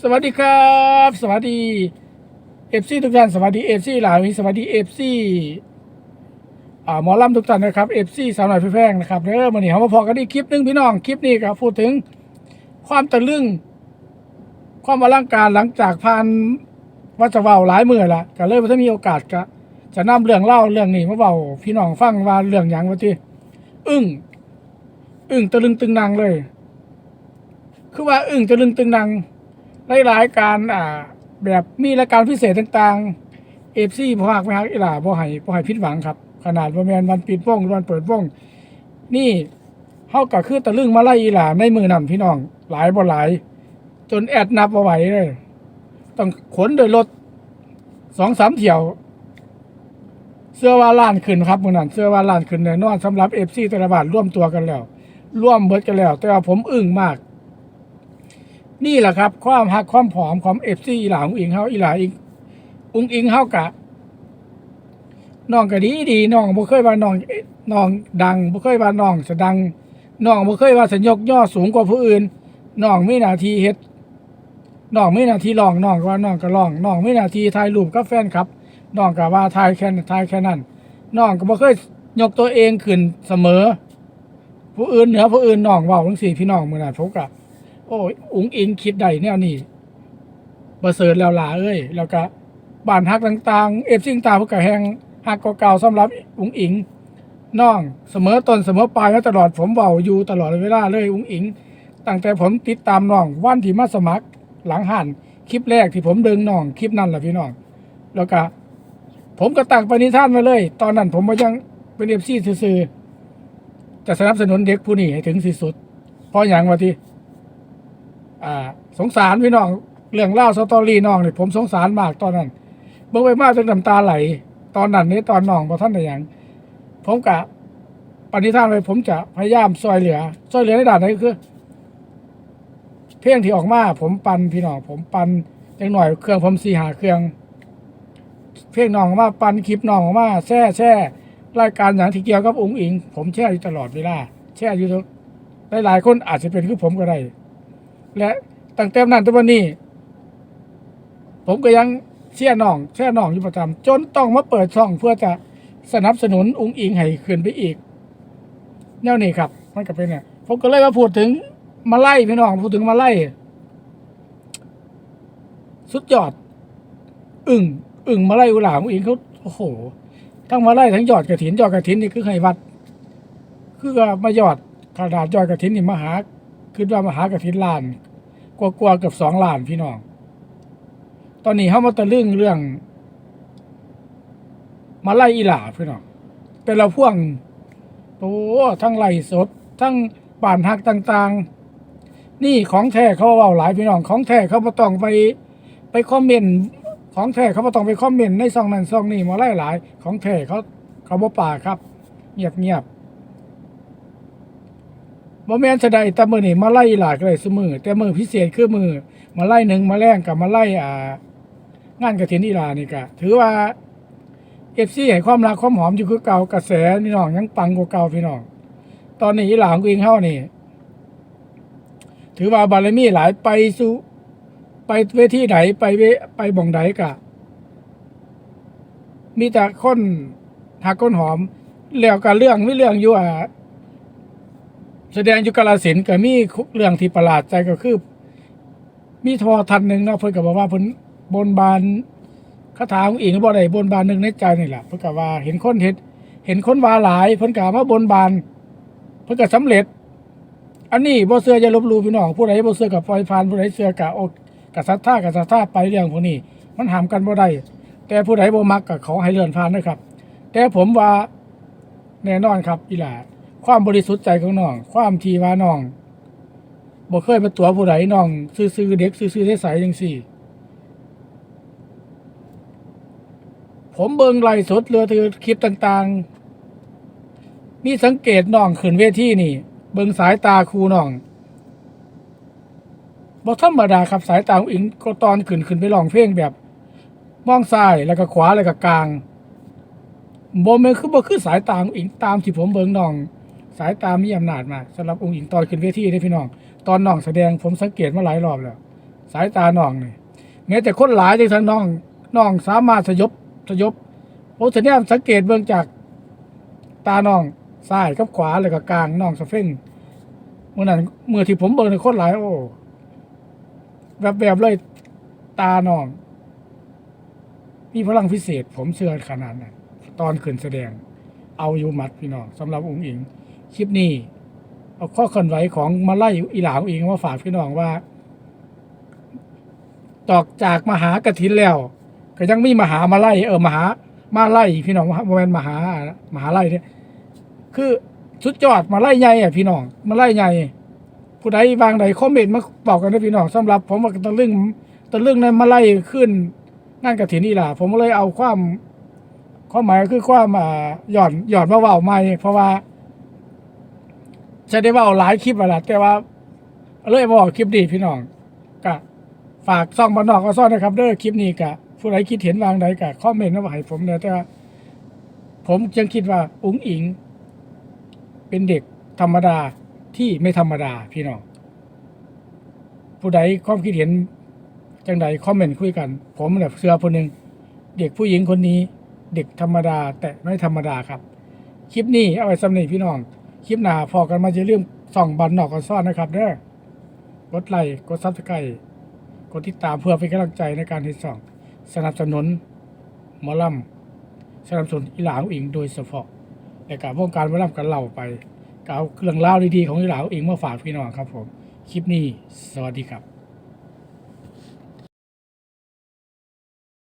สวัสดีครับ สวัสดีเอฟซีทุกท่านสวัสดีเอฟซีหลาวิสวัสดีเอฟซีอ่าหมอลำทุกท่านนะครับเอฟซีสาวหน่อยแพงนะครับเด้อวันนี้เขามาพอกันอีกคลิปหนึงพี่น้องคลิปนี้ก็พูดถึงความตะลึง ความอลังการหลังจากผ่านวัชเวาหลายมือละก็เลยถ้ามีโอกาสก็จะนำเรื่องเล่าเรื่องนี้มาเบาพี่น้องฟังว่าเรื่องอย่างว่าที่อึ้งอึ้งตะลึงตึงนางเลย คือว่าอึ้งตะลึงตึงนาง หลายๆการอ่าแบบมีรายการพิเศษต่างๆเอฟซีพากไม่ฮักอีหล่าบ่ให้บ่ให้ผิดหวังครับ ขนาดบ่แม่นวันปิดวงหรือวันเปิดวงนี่เฮาก็คือตะลึงมาไล่อีหล่าในมือนํพี่น้อง หลายบ่หลาย จนแอดนับบ่ไหวเลยต้องขนโดยรถสองสามเที่ยวเสื้อว่าล้านขึ้นครับมื้อนั้นเสื้อว่าล้านขึ้นแน่นอนสำหรับ FC แต่ละบาทร่วมตัวกันแล้ว ร่วมเบิดกันแล้ว แต่ว่าผมอึ้งมาก นี่แหละครับ ความหักความผอมของเอฟซีอีหลาอุงอิงเฮาอีหลาอิงอุงอิงเฮากะน้องก็ดีดีน้องบ่เคยว่าน้องน้องดังบ่เคยว่าน้องจะดังน้องบ่เคยว่าสัญญกย่อสูงกว่าผู้อื่นน้องมีหน้าที่เฮ็ดน้องมีหน้าที่ร้องน้องก็ว่าน้องก็ร้องน้องมีหน้าที่ถ่ายรูปกับแฟนครับน้องก็ว่าถ่ายแค่ถ่ายแค่นั้นน้องก็บ่เคยยกตัวเองขึ้นเสมอ ผู้อื่นเหนือผู้อื่นน้องเว้าจังซี่พี่น้องมื้อนั้นผมก็ อ้ยอุ๋งอิงคิดได้แนวนี้ประเสริฐแล้วล่ะเอ้ย แล้วก็บ้านฮักต่างๆ เอฟซิงตางพวกกะแหงฮักเก่าๆสำหรับอุ๋งอิงน้องเสมอต้นเสมอปลายมาตลอดผมเบาอยู่ตลอดเวลาเลยอุ๋งอิงตั้งแต่ผมติดตามน้องวันที่มาสมัครหลังหันคลิปแรกที่ผมดึงน้องคลิปนั้นแหละพี่น้อง แล้วก็ผมก็ตั้งปณิธานไว้เลย ตอนนั้นผมก็ยังเป็นเอฟซีซื่อจะสนับสนุนเด็กผู้นี้ให้ถึงที่สุด เพราะอย่างว่าที่ อ่าสงสารพี่น้องเรื่องเล่าสตอรี่น้องนี่ผมสงสารมากตอนนั้นเบิ่งไปมากจนน้ำตาไหล ตอนนั้นนี่ตอนน้องบ่ท่านได้หยังผมกะปณิธานไว้ผมจะพยายามช่วยเหลือช่วยเหลือในด้านไหนคือ เพลงที่ออกมา ผมปันพี่น้องผมปันจังหน่อยเครื่องผมสี่หาเครื่อง เพลงน้องออกมาปันคลิปน้องออกมาแช่แช่รายการอย่างที่เกี่ยวกับองค์อิง ผมแช่อยู่ตลอดเวลาแช่อยู่ทุกหลายๆคนอาจจะเป็นคือผมก็ได้ และตั้งแต่นั้นถึงวันนี้ ผมก็ยังเชื่อน้องเชื่อน้องอยู่ประจำจนต้องมาเปิดช่องเพื่อจะสนับสนุนอุ้งอิงให้ขึ้นไปอีกแนวนี้ครับ มันก็เป็นเนี่ยผมก็เลยมาพูดถึงมาไล่พี่น้องพูดถึงมาไล่สุดยอด อึ่งอึ่งมาไล่อุหลามองอิงเขาโอ้โหทั้งมาไล่ทั้งยอดกระถินยอดกระถินนี่คือไห้วัด คือว่ามายอดกระดาษยอดกระถินนี่มาหา คิดว่ามหากฐินล้านกว่ากว่าๆเกือบสองล้านพี่น้อง ตอนนี้เขามาตะลึงเรื่อง มาไล่อีหลาพี่น้องแต่ละพ่วงโอ้ทั้งไล่สด ทั้งป่านหักต่าง ๆ นี่ของแท้เขาเว้าหลายพี่น้อง ของแท้เขาบ่ต้องไป ไปคอมเมนต์ของแท้เขาบ่ต้องไปคอมเมนต์ในซองนั้นซองนี้มาไล่หลาย ของแท้เขาเขาบ่ป่าครับ เงียบเงียบ บ่แม่นจะได้แต่มื้อนี้มาไล่หลากเลยซุมื้อแต่มื้อพิเศษคือมื้อมาไล่หนึ่งมาแรงกับมาไล่อ่างานกฐินอีลานี่ก็ถือว่า FC ให้ความรักความหอมอยู่คือเก่ากระแสนี่น้องยังปังกว่าเก่าพี่น้องตอนนี้อีหลาของอิงเฮานี่ ถือว่าบารมีหลายไปสู่ไปเวทีไหนไปเวไปบ่งใดก็มีแต่คนหักคนหอม แล้วก็เรื่องไมีเรื่องอยู่อ่า แสดงอยู่กาลสินก็มีเรื่องที่ประหลาดใจก็คือ มีทอทันหนึ่งนะเพิ่นก็บอกว่าเพิ่นบนบานคาถาของอิงบ่ได้บนบานหนึ่งในใจนี่แหละเพิ่นก็ว่าเห็นคนเฮ็ดเห็นคนว่าหลายเพิ่นก็มาบนบานเพิ่นก็สำเร็จ อันนี้บ่เชื่ออย่าลบลู่พี่น้องผู้ใดบ่เชื่อก็ปล่อยผ่านผู้ใดเชื่อก็อกก็ศรัทธาก็ศรัทธาไปเรื่องพวกนี้ มันห้ามกันบ่ได้แต่ผู้ใดบ่มักก็ขอให้เลื่อนผ่านนะครับ แต่ผมว่าแน่นอนครับอีหลา ความบริสุทธิ์ใจของน้อง ความทีว่าน้องบ่เคยมาตัวผู้ใดน้อง ซื่อๆเด็กซื่อๆใสๆจังซี่ผมเบิ่งไล่สดเรือถือคลิปต่างๆ มีสังเกตน้องขึ้นเวทีนี่ เบิ่งสายตาครูน้องบ่ธรรมดาครับสายตาของอิงก็ตอนขึ้นขึ้นไปร้องเพลงแบบ มองซ้ายแล้วก็ขวาแล้วก็กลางบ่แม่นคือบ่คือสายตาของอิงตามที่ผมเบิ่งน้อง สายตามีอำนาจมากสำหรับองค์หญิงตอนขึ้นเวทีได้พี่น้อง ตอนน้องแสดงผมสังเกตมาหลายรอบแล้ว สายตาน้องนี่แม้แต่คนหลายจังซั่นน้องน้องสามารถสยบสยบโอ้ทีเนี้ยสังเกตเบิ่งจากตาน้องซ้ายกับขวาแล้วก็กลางน้องสะเฟ้งเมื่อนั้นเมื่อที่ผมเบิ่งในคนหลาย โอ้แบบแบบเลยตาน้องมีพลังพิเศษ ผมเชื่อขนาดนั้นตอนขึ้นแสดง เอาอยู่มัดพี่น้องสำหรับองค์อิง คลิปนี้ เอาข้อเคลื่อนไหวของมาไล่อีหลาของอิงมาฝากพี่น้องว่าตอกจากมหากถินแล้ว ก็ยังมีมหามาไล่เออมหามาไล่พี่น้องโมเมนมหามหาไล่เนี่ยคือสุดยอดมาไล่ใหญ่อะพี่น้องมาไล่ใหญ่ผู้ใดบางใดคอมเมนต์มาบอกกันนะพี่น้องสำหรับ ผมว่าตะลึงตะลึงนั้นมาไล่ขึ้นนั่นกระถินอีหล่าผมก็เลยเอาความความหมายคือความอ่าหย่อนหย่อนมาเว่าใหม่เพราะว่า จะได้เว่าหลายคลิปแล้วล่ะแต่ว่าเลยบอกคลิปดีพี่น้องก็ฝากซ่องบ้านนอกก็ซ่อนนะครับเด้อคลิปนี้กะผู้ใดคิดเห็นวางใดกะคอมเมนต์มาให้ผมเนี่ยแต่ว่าผมยังคิดว่าอุ้งอิง เป็นเด็กธรรมดาที่ไม่ธรรมดาพี่น้องผู้ใดความคิดเห็นจังใดคอมเมนต์คุยกัน ผมแบบเสือคนหนึ่งเด็กผู้หญิงคนนี้ เด็กธรรมดาแต่ไม่ธรรมดาครับ คลิปนี้เอาไว้สำเนีพี่น้อง คลิปหน้าพอกันมาจะเรื่องส่องบันนอกกันซ่อนนะครับเด้อกดไลค์กดซับสไครต์กดติดตามเพื่อเป็นกำลังใจในการที่ส่อง สนับสนุนหมอลำสนับสนุนอีหลาอิงโดยเฉพาะและการวงการหมอลำกันเล่าไปกับเรื่องเล่าดีๆของอีหลาของอิงมาฝากพี่น้องครับผมคลิปนี้สวัสดีครับ